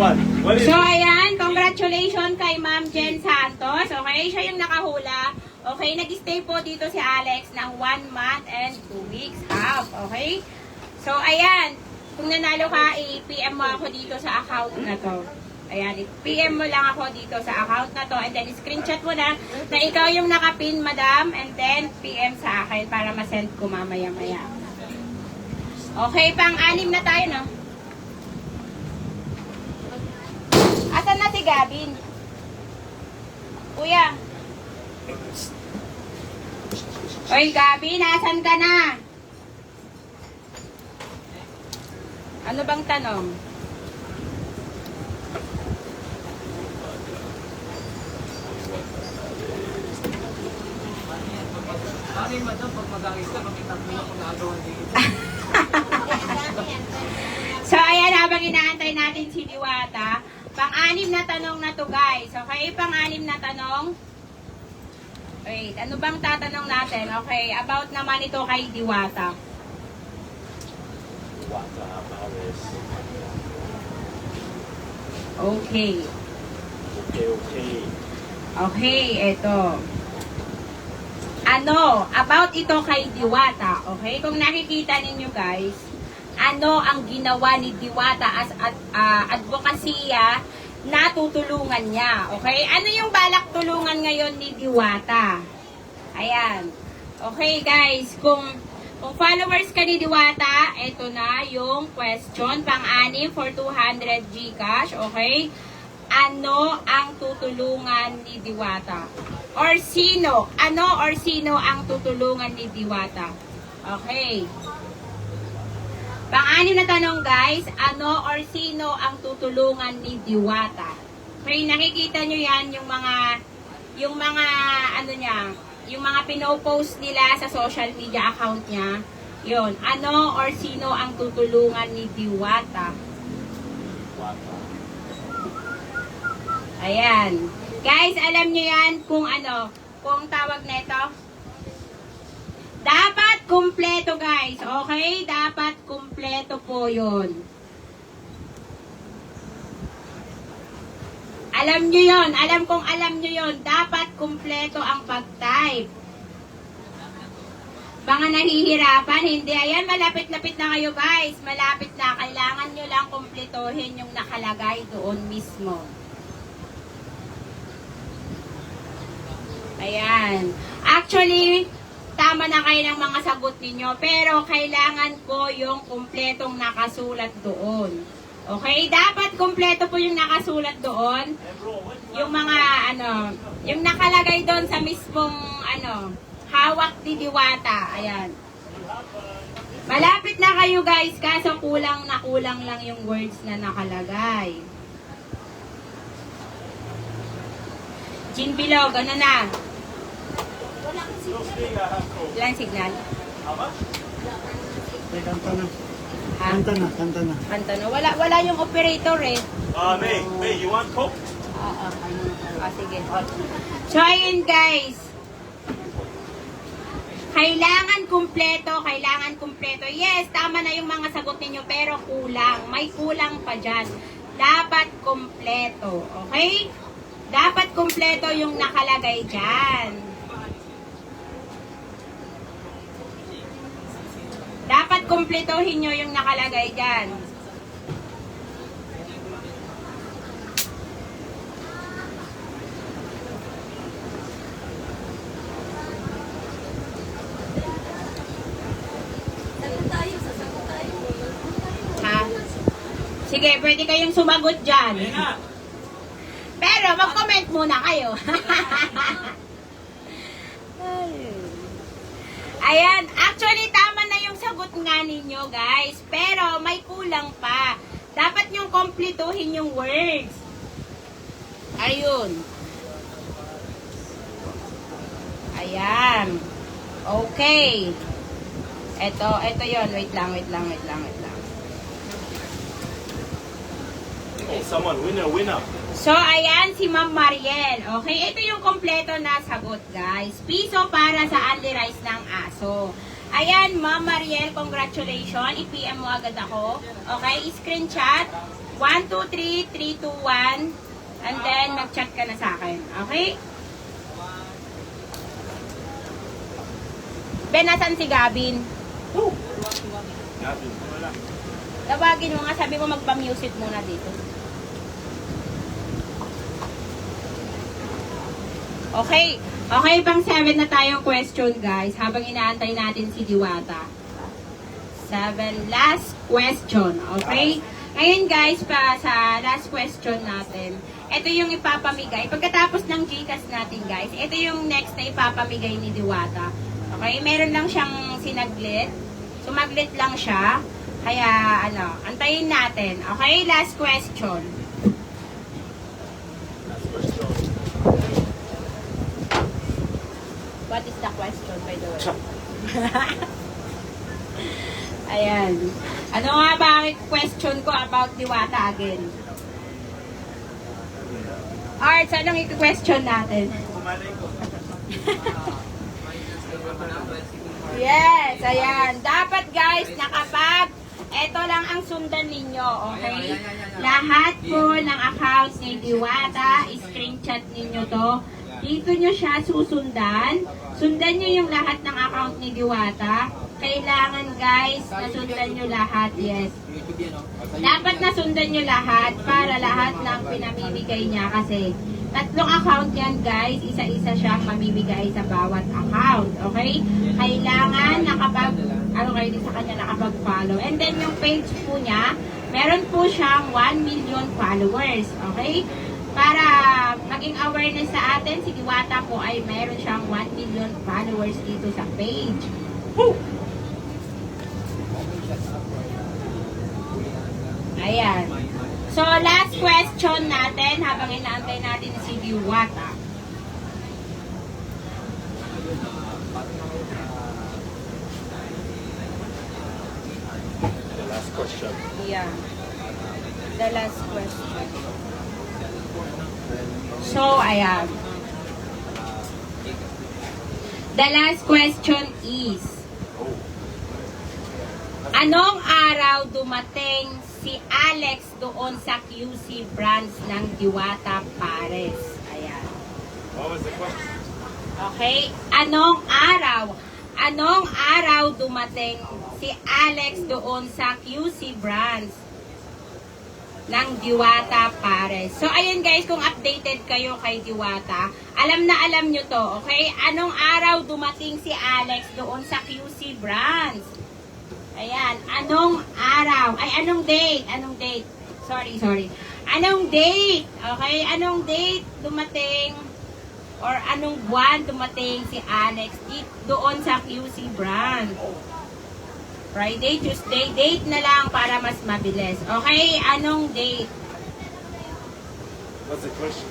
So, ayan, congratulations kay Ma'am Jen Santos. Okay, siya yung nakahula. Okay, nag-stay po dito si Alex ng 1 month and 2 weeks half. Okay? So, ayan, kung nanalo ka, i-PM mo ako dito sa account na to. Ayan, i-PM mo lang ako dito sa account na to and then screenshot mo na na ikaw yung nakapin, madam, and then PM sa akin para ma-send ko mamaya-maya. Okay, pang-anim na tayo, no? Asan na si Gavin? Kuya. Oy, Gavin, asan ka na? Ano bang tanong? Ano yung madam, pag mag-aayos ka, makita mo na kung nagawa dito. So, ayan, habang inaantay natin si Diwata, pang-anim na tanong na to, guys. Okay, pang-anim na tanong. Wait, ano bang tatanong natin? Okay, about naman ito kay Diwata. The about this? Okay. Okay, okay. Okay, eto. Ano, about ito kay Diwata, okay? Kung nakikita ninyo guys, ano ang ginawa ni Diwata as at, ah, advokasya na tutulungan niya, okay? Ano yung balak tulungan ngayon ni Diwata? Ayan. Okay guys, kung kung followers ka ni Diwata, ito na yung question, pang-anim for 200 Gcash, okay? ano ang tutulungan ni Diwata? Or sino? Ano or sino ang tutulungan ni Diwata? Okay. Pang-anim na tanong guys, ano or sino ang tutulungan ni Diwata? Okay, nakikita nyo yan yung mga yung mga ano niya, yung mga pinopost nila sa social media account niya. Yun, ano or sino ang tutulungan ni Diwata? Ayan. Guys, alam nyo yan kung ano, kung tawag nito? Dapat kumpleto guys, okay? Dapat kumpleto po yun. Alam nyo yon, alam kong alam nyo yon. Dapat kumpleto ang pag-type. Mga nahihirapan, hindi. Ayan, malapit-lapit na kayo guys. Malapit na. Kailangan nyo lang kumpletohin yung nakalagay doon mismo. Ayan. Actually, tama na kayo ng mga sagot ninyo, pero kailangan ko yung kumpletong nakasulat doon. Okay? Dapat kumpleto po yung nakasulat doon. Yung mga, ano, yung nakalagay doon sa mismong, ano, hawak ni Diwata. Ayan. Malapit na kayo guys, kaso kulang na kulang lang yung words na nakalagay. Jean Bilog, ano na? Court. Ilang signal? May kanta na. Ha? Kanta na, kanta na. Kanto na. Wala, wala yung operator eh. Uh, May, May, you want Coke? Oo. Ah, sige. So, ayun guys. Kailangan kumpleto, kailangan kumpleto. Yes, tama na yung mga sagot ninyo, pero kulang. May kulang pa dyan. Dapat kumpleto. Okay? Dapat kumpleto yung nakalagay dyan. Dapat kumpletohin nyo yung nakalagay dyan. Ha? Sige, pwede kayong sumagot dyan. Pero mag-comment muna kayo. Ayan, actually tama na yung sagot nga ninyo guys. Pero may kulang pa. Dapat yung kompletuhin yung words. Ayun. Ayan. Okay. Ito, ito yon Wait lang, wait lang, wait lang, wait lang. Oh, someone, winner, winner. So, ayan si Ma'am Mariel. Okay, ito yung kompleto na sagot, guys. Piso para sa only rice ng aso. Ayan, Ma'am Mariel, congratulations. I-PM mo agad ako. Okay, screenshot. 1, 2, 3, 3, 2, 1. And then, mag-chat ka na sa akin. Okay? Ben, nasan si Gavin? Nothing. Wala. Tawagin mo nga, sabi mo magpa-music muna dito. Okay. Okay, pang 7 na tayong question, guys. Habang inaantay natin si Diwata. 7. Last question. Okay? Ngayon, guys, pa sa last question natin. Ito yung ipapamigay. Pagkatapos ng Gcash natin, guys, ito yung next na ipapamigay ni Diwata. Okay? Meron lang siyang sinaglit. Sumaglit lang siya. Kaya, ano, antayin natin. Okay? Last question. That's for sure. What is the question, by the way? Ayan. Ano nga ba ang question ko about Diwata again? Arts, anong i-question natin? Yes, ayan. Dapat guys, nakapag ito lang ang sundan ninyo, okay? Lahat po ng account ni Diwata, screenshot ninyo to. Dito nyo siya susundan. Sundan nyo yung lahat ng account ni Diwata. Kailangan guys, nasundan nyo lahat, yes. Dapat nasundan nyo lahat para lahat ng pinamimigay niya kasi tatlong account yan guys, isa-isa siyang mamimigay sa bawat account, okay? Kailangan nakapag, ano kayo din sa kanya nakapag-follow. And then yung page po niya, meron po siyang 1 million followers, okay? Para maging awareness sa atin, si Diwata po ay meron siyang 1 million followers dito sa page. Ayan. So, last question natin habang inaantay natin si Diwata. The last question. Yeah. The last question. So, ayan. The last question is. Anong araw dumating si Alex doon sa QC branch ng Diwata Pares? Ayan. What was the question? Okay? Anong araw? Anong araw dumating si Alex doon sa QC branch ng Diwata Pares? So, ayun guys, kung updated kayo kay Diwata, alam na alam nyo to, okay? Anong araw dumating si Alex doon sa QC branch? Ayan, anong araw? Ay, anong date? Anong date? Sorry, sorry. Anong date? Okay, anong date dumating or anong buwan dumating si Alex doon sa QC brand? Friday, Tuesday, date na lang para mas mabilis. Okay, anong date? What's the question?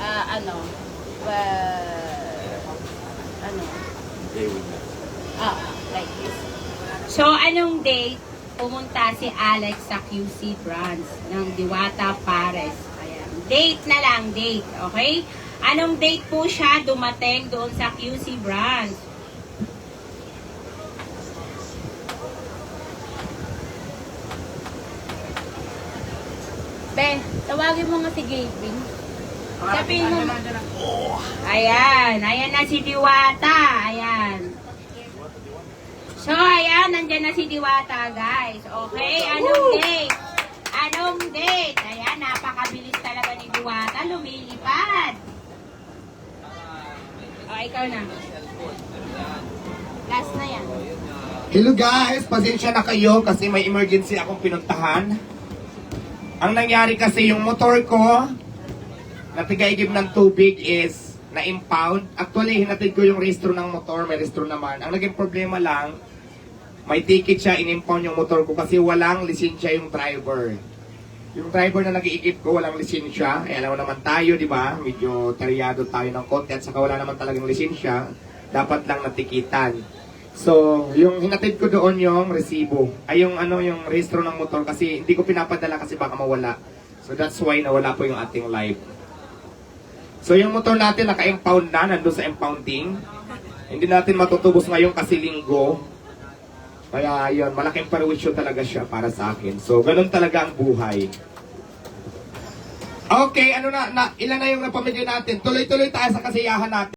Ah, ano? Uh, ano? Day with me. Ah, like this. So, anong date pumunta si Alex sa QC branch ng Diwata Pares? Ayan. Date na lang, date. Okay? Anong date po siya dumating doon sa QC branch? Ben, tawagin mo nga si Gavin. Sabihin mo. Ayan, ayan na si Diwata. Ayan. So, ayan, nandyan na si Diwata, guys. Okay, anong date? Anong date? Ayan, napakabilis talaga ni Diwata. Lumilipad. O, ikaw na. Last na yan. Hello guys, pasensya na kayo kasi may emergency akong pinuntahan. Ang nangyari kasi yung motor ko, natigaigib ng tubig is na-impound. Actually, hinatid ko yung registro ng motor, may registro naman. Ang naging problema lang, may ticket siya, in-impound yung motor ko kasi walang lisensya yung driver. Yung driver na nag-iigib ko, walang lisensya. Eh, alam mo naman tayo, di ba? Medyo taryado tayo ng konti at saka wala naman talagang lisensya. Dapat lang natikitan. So, yung hinatid ko doon yung resibo. Ay, yung ano, yung rehistro ng motor kasi hindi ko pinapadala kasi baka mawala. So, that's why nawala po yung ating live. So, yung motor natin naka-impound na, nandun sa impounding. Hindi natin matutubos ngayon kasi linggo. Kaya yun, malaking perwisyo talaga siya para sa akin. So, ganun talaga ang buhay. Okay, ano na, na ilan na yung napamigay natin? Tuloy-tuloy tayo sa kasiyahan natin.